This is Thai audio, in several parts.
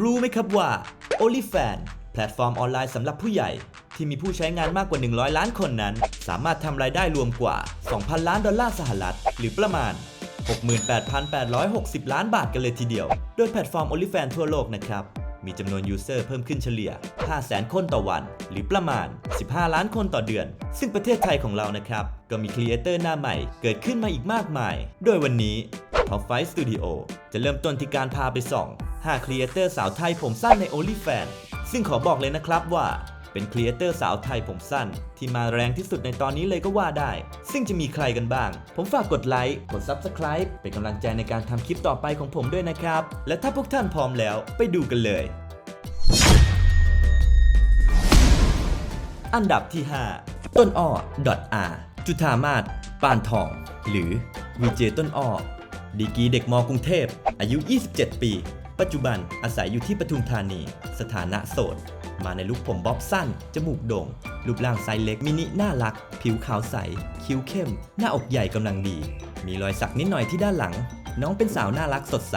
รู้ไหมครับว่า o l y f a n แพลตฟอร์มออนไลน์สำหรับผู้ใหญ่ ที่มีผู้ใช้งานมากกว่า 100 ล้านคนนั้น สามารถทำรายได้รวมกว่า 2,000 ล้านดอลลาร์สหรัฐ หรือประมาณ 68,860 ล้านบาทกันเลยทีเดียว โดยแพลตฟอร์ม o l y f a n ทั่วโลกนะครับ มีจำนวนยูเซอร์เพิ่มขึ้นเฉลี่ย 500,000 คนต่อวัน หรือประมาณ 15 ล้านคนต่อเดือน ซึ่งประเทศไทยของเรานะครับ ก็มีครีเอเตอร์หน้าใหม่เกิดขึ้นมาอีกมากมาย โดยวันนี้ Top 5 Studio จะเริ่มต้นที่การพาไปส่อง 5ครีเอเตอร์สาวไทยผมสั้นใน OnlyFans ซึ่งขอบอกเลยนะครับว่าเป็นครีเอเตอร์สาวไทยผมสั้น ที่มาแรงที่สุดในตอนนี้เลยก็ว่าได้ ซึ่งจะมีใครกันบ้าง ผมฝากกดไลค์ กด Subscribe เป็นกำลังใจในการทำคลิปต่อไปของผมด้วยนะครับ และถ้าพวกท่านพร้อมแล้วไปดูกันเลย อันดับที่ 5 ต้นอ้อ .r จุธามาศปานทอง หรือวีเจต้นอ้อดีกีเด็กมกรุงเทพ อายุ 27 ปี ปัจจุบันอาศัยอยู่ที่ปทุมธานี สถานะโสด มาในลุคผมบ๊อบสั้น จมูกโด่ง รูปร่างไซส์เล็กมินิน่ารัก ผิวขาวใส คิ้วเข้ม หน้าอกใหญ่กำลังดี มีรอยสักนิดหน่อยที่ด้านหลัง น้องเป็นสาวน่ารักสดใส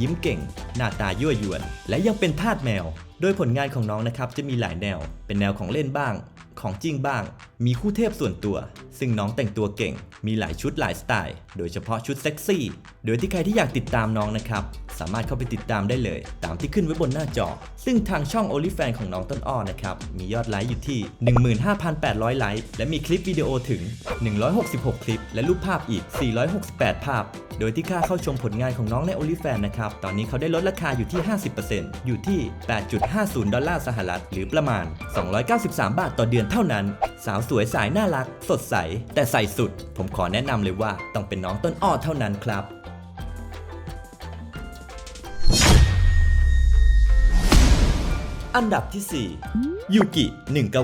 ยิ้มเก่ง หน้าตายั่วยวน และยังเป็นทาสแมว โดยผลงานของน้องนะครับจะมีหลายแนว เป็นแนวของเล่นบ้าง ของจริงบ้าง มีคู่เทพส่วนตัว ซึ่งน้องแต่งตัวเก่ง มีหลายชุดหลายสไตล์ โดยเฉพาะชุดเซ็กซี่ โดยที่ใครที่อยากติดตามน้องนะครับ สามารถเข้าไปติดตามได้เลย ตามที่ขึ้นไว้บนหน้าจอ ซึ่งทางช่อง o n l y f a n ของน้องต้นอ้อนะครับ มียอดไลค์อยู่ที่ 15,800 ไลค์ และมีคลิปวิดีโอถึง 166 คลิป และรูปภาพอีก 468 ภาพ โดยที่ค่าเข้าชมผลงานของน้องใน o n l y f a n นะครับ ตอนนี้เขาได้ลดราคาอยู่ที่ 50%อยู่ที่8.50 ดอลลาร์สหรัฐ หรือประมาณ 293 บาทต่อเดือนเท่านั้น สาวสวยสายน่ารัก สดใส แต่ใส่สุด ผมขอแนะนำเลยว่าต้องเป็นน้องต้นอ้อเท่านั้นครับอันดับที่ 4 ยูกิ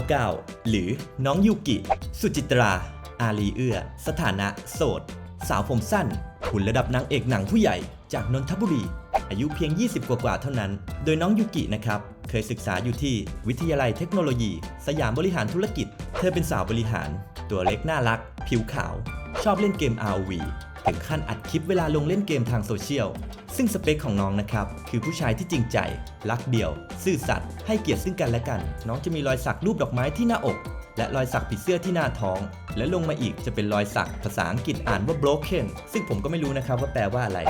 199 หรือน้องยูกิ สุจิตรา อาลีเอื้อ สถานะ โสด สาวผมสั้นหุ่นระดับนางเอกหนังผู้ใหญ่ จากนนทบุรี อายุเพียง 20 กว่าๆเท่านั้น โดยน้องยูกินะครับ เคยศึกษาอยู่ที่วิทยาลัยเทคโนโลยี สยามบริหารธุรกิจ เธอเป็นสาวบริหาร ตัวเล็กน่ารัก ผิวขาว ชอบเล่นเกม ROV ถึงขั้นอัดคลิปเวลาลงเล่นเกมทางโซเชียล ซึ่งสเปคของน้องนะครับ คือผู้ชายที่จริงใจ รักเดียว ซื่อสัตย์ให้เกียรติซึ่งกันและกัน น้องจะมีรอยสักรูปดอกไม้ที่หน้าอก และรอยสักผีเสื้อที่หน้าท้อง และลงมาอีกจะเป็นรอยสักภาษาอังกฤษอ่านว่า broken ซึ่งผมก็ไม่รู้นะครับว่าแปลว่าอะไร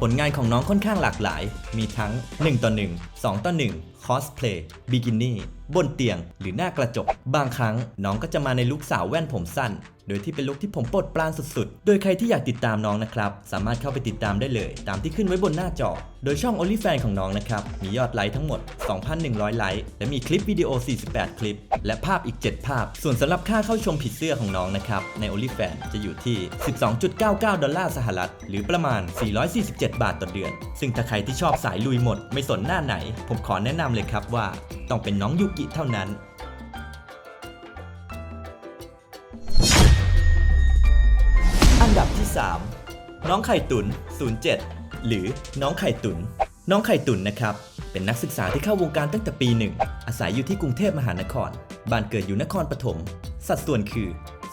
ผลงานของน้องค่อนข้างหลากหลาย มีทั้ง 1 ต่อ 1 2 ต่อ 1 cosplay บิกินี่บนเตียง หรือหน้ากระจก บางครั้งน้องก็จะมาในลุคสาวแว่นผมสั้น โดยที่เป็นลุคที่ผมปรดปรานสุดๆ โดยใครที่อยากติดตามน้องนะครับ สามารถเข้าไปติดตามได้เลย ตามที่ขึ้นไว้บนหน้าจอ โดยช่อง OnlyFans ของน้องนะครับ มียอดไลค์ทั้งหมด 2,100 ไลค์ และมีคลิปวิดีโอ 48 คลิป และภาพอีก 7 ภาพ ส่วนสำหรับค่าเข้าชมผิดเสื้อของน้องนะครับ ใน OnlyFans จะอยู่ที่ 12.99 ดอลลาร์สหรัฐ หรือประมาณ 447 บาทต่อเดือน ซึ่งถ้าใครที่ชอบสายลุยหมด ไม่สนหน้าไหน ผมขอแนะนำเลยครับว่าต้องเป็นน้องยูกิเท่านั้น อันดับที่ 3 น้องไข่ตุน 07 หรือน้องไข่ตุน น้องไข่ตุนนะครับ เป็นนักศึกษาที่เข้าวงการตั้งแต่ปีหนึ่ง อาศัยอยู่ที่กรุงเทพมหานคร บ้านเกิดอยู่นครปฐม สัดส่วนคือ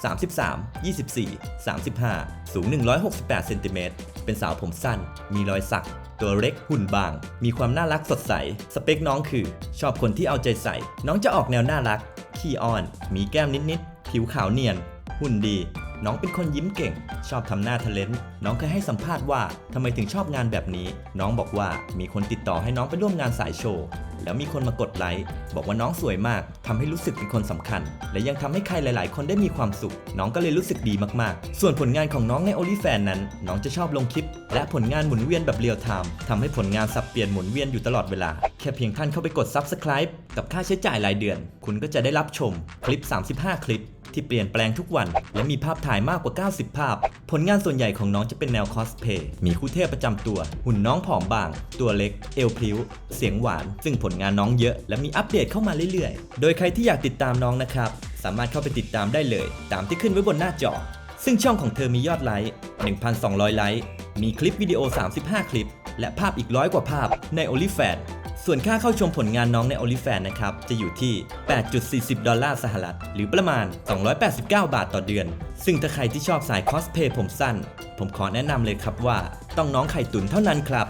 33 24 35 สูง 168 เซนติเมตร เป็นสาวผมสั้น มีรอยสัก ตัวเล็กหุ่นบาง มีความน่ารักสดใส สเปคน้องคือ ชอบคนที่เอาใจใส่ น้องจะออกแนวน่ารัก ขี้อ้อน มีแก้มนิดๆ ผิวขาวเนียน หุ่นดี น้องเป็นคนยิ้มเก่ง ชอบทำหน้าทะเลนน้องเคยให้สัมภาษณ์ว่าทำไมถึงชอบงานแบบนี้ น้องบอกว่ามีคนติดต่อให้น้องไปร่วมงานสายโชว์ แล้วมีคนมากดไลค์บอกว่าน้องสวยมากทำให้รู้สึกเป็นคนสำคัญ และยังทำให้ใครหลาย ๆ คนได้มีความสุข น้องก็เลยรู้สึกดีมาก ๆ ส่วนผลงานของน้องใน OnlyFans นั้น น้องจะชอบลงคลิป และผลงานหมุนเวียนแบบเรียลไทม์ทำให้ผลงานสับเปลี่ยนหมุนเวียนอยู่ตลอดเวลาแค่เพียงท่านเข้าไปกด Subscribe กับค่าใช้จ่ายรายเดือน คุณก็จะได้รับชมคลิป 35 คลิป ที่เปลี่ยนแปลงทุกวัน และมีภาพถ่ายมากกว่า 90 ภาพ ผลงานส่วนใหญ่ของน้องจะเป็นแนวคอสเพย์มีคู่เทพประจำตัว หุ่นน้องผอมบาง ตัวเล็ก เอวพลิ้ว เสียงหวาน ซึ่งผลงานน้องเยอะ และมีอัปเดตเข้ามาเรื่อยๆ โดยใครที่อยากติดตามน้องนะครับ สามารถเข้าไปติดตามได้เลย ตามที่ขึ้นไว้บนหน้าจอ ซึ่งช่องของเธอมียอดไลค์ 1,200 ไลค์ มีคลิปวิดีโอ 35 คลิป และภาพอีกร้อยกว่าภาพใน OnlyFans ส่วนค่าเข้าชมผลงานน้องใน o อลิแฟนนะครับ จะอยู่ที่ 8.40 ดอลลาร์สหรัฐ หรือประมาณ 289 บาทต่อเดือน ซึ่งถ้าใครที่ชอบสายคอสเพย์ผมสั้น ผมขอแนะนำเลยครับว่า ต้องน้องไข่ตุ๋นเท่านั้นครับ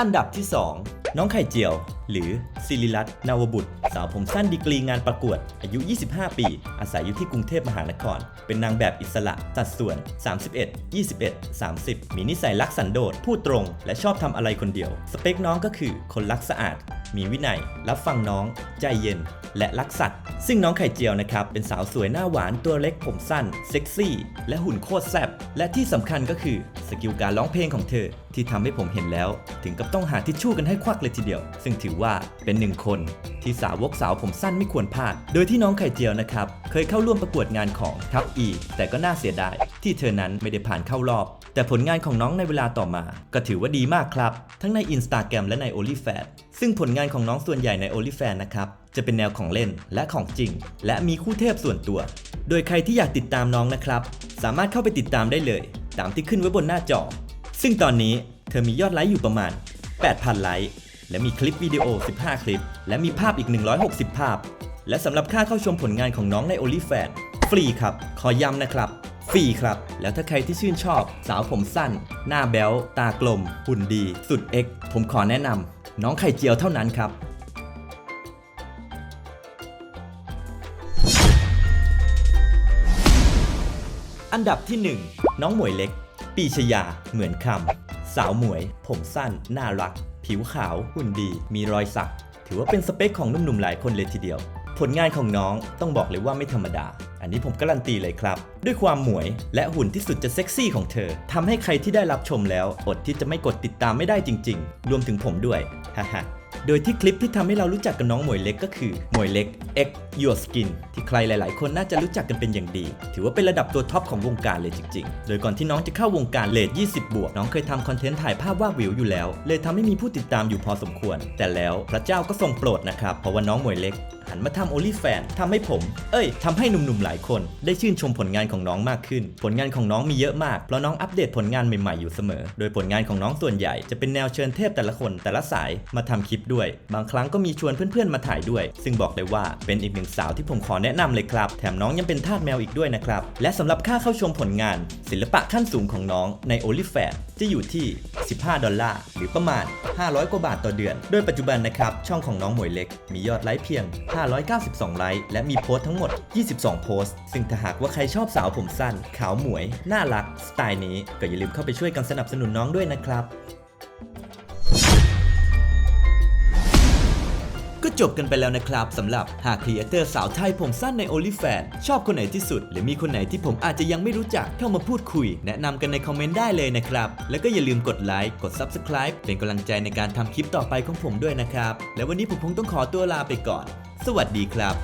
อันดับที่ 2 น้องไข่เจียว หรือศิริรัตน์นาวบุตร สาวผมสั้นดีกรีงานประกวด อายุ 25 ปี อาศัยอยู่ที่กรุงเทพมหานคร เป็นนางแบบอิสระ สัดส่วน 31 21 30 มีนิสัยรักสันโดษพูดตรง และชอบทำอะไรคนเดียว สเปคน้องก็คือคนรักสะอาด มีวินัย รับฟังน้อง ใจเย็น และรักสัตว์ ซึ่งน้องไข่เจียวนะครับ เป็นสาวสวยหน้าหวานตัวเล็กผมสั้น เซ็กซี่ และหุ่นโคตรแซ่บ และที่สำคัญก็คือ สกิลการร้องเพลงของเธอ ที่ทำให้ผมเห็นแล้ว ถึงกับต้องหาทิชชู่กันให้ควักเลยทีเดียว ซึ่งถือว่าเป็นหนึ่งคน ที่สาวกสาวผมสั้นไม่ควรพลาด โดยที่น้องไข่เจียวนะครับ เคยเข้าร่วมประกวดงานของทัพอีแต่ก็น่าเสียดาย ที่เธอนั้นไม่ได้ผ่านเข้ารอบ แต่ผลงานของน้องในเวลาต่อมา ก็ถือว่าดีมากครับ ทั้งใน Instagram และใน OnlyFans ซึ่งผลงานของน้องส่วนใหญ่ใน OnlyFans นะครับ จะเป็นแนวของเล่นและของจริง และมีคู่เทพส่วนตัว โดยใครที่อยากติดตามน้องนะครับ สามารถเข้าไปติดตามได้เลย ตามที่ขึ้นไว้บนหน้าจอ ซึ่งตอนนี้เธอมียอดไลค์อยู่ประมาณ 8,000 ไลค์ และมีคลิปวิดีโอ 15 คลิป และมีภาพอีก 160 ภาพ และสำหรับค่าเข้าชมผลงานของน้องใน OnlyFans ฟรีครับ ขอย้ำนะครับฟรีครับ แล้วถ้าใครที่ชื่นชอบ สาวผมสั้น หน้าแบ๊วตากลม หุ่นดี สุดเอ็กซ์ผมขอแนะนำ น้องไข่เจียวเท่านั้นครับ อันดับที่ 1 น้องหมวยเล็ก ปีชยา เหมือนคำสาวหมวย ผมสั้น น่ารัก ผิวขาว หุ่นดี มีรอยสัก ถือว่าเป็นสเปคของหนุ่มๆหลายคนเลยทีเดียว ผลงานของน้องต้องบอกเลยว่าไม่ธรรมดา อันนี้ผมการันตีเลยครับ ด้วยความหมวยและหุ่นที่สุดจะเซ็กซี่ของเธอทำให้ใครที่ได้รับชมแล้ว อดที่จะไม่กดติดตามไม่ได้จริง ๆ รวมถึงผมด้วยฮ่าฮ่าโดยที่คลิปที่ทำให้เรารู้จักกับน้องหมวยเล็กก็คือหมวยเล็ก X Your Skin ที่ใครหลาย ๆ คนน่าจะรู้จักกันเป็นอย่างดี ถือว่าเป็นระดับตัวท็อปของวงการเลยจริง ๆ โดยก่อนที่น้องจะเข้าวงการเลท20 บวก น้องเคยทำคอนเทนต์ถ่ายภาพวาดวิวอยู่แล้ว เลยทำให้มีผู้ติดตามอยู่พอสมควร แต่แล้วพระเจ้าก็ทรงโปรดนะครับ เพราะว่าน้องหมวยเล็ก หันมาทำ OnlyFans ทำให้ผม เอ้ยทำให้หนุ่มๆหลายคน ได้ชื่นชมผลงานของน้องมากขึ้น ผลงานของน้องมีเยอะมากเพราะน้องอัปเดตผลงานใหม่ๆอยู่เสมอ โดยผลงานของน้องส่วนใหญ่จะเป็นแนวเชิญเทพแต่ละคนแต่ละสายมาทำคลิปด้วย บางครั้งก็มีชวนเพื่อนๆมาถ่ายด้วย ซึ่งบอกเลยว่าเป็นอีกหนึ่งสาวที่ผมขอแนะนำเลยครับ แถมน้องยังเป็นทาสแมวอีกด้วยนะครับและสำหรับค่าเข้าชมผลงาน ศิลปะขั้นสูงของน้องใน OnlyFans จะอยู่ที่ 15 ดอลลาร์ หรือประมาณ 500 กว่าบาทต่อเดือน โดยปัจจุบันนะครับช่องของน้องหมวยเล็ก มียอดไลค์เพียง592 ไลค์ และมีโพสต์ทั้งหมด 22 โพสต์ ซึ่งถ้าหากว่าใครชอบสาวผมสั้น ขาวหมวย น่ารัก สไตล์นี้ ก็อย่าลืมเข้าไปช่วยกันสนับสนุนน้องด้วยนะครับ ก็จบกันไปแล้วนะครับสำหรับหากครีเอเตอร์สาวไทยผมสั้นใน o n l y f a n ชอบคนไหนที่สุด หรือมีคนไหนที่ผมอาจจะยังไม่รู้จักเข้ามาพูดคุย แนะนำกันในคอมเมนต์ได้เลยนะครับ แล้วก็อย่าลืมกดไลค์กด Subscribe เป็นกำลังใจในการทำคลิปต่อไปของผมด้วยนะครับ และวันนี้ผมคงต้องขอตัวลาไปก่อน สวัสดีครับ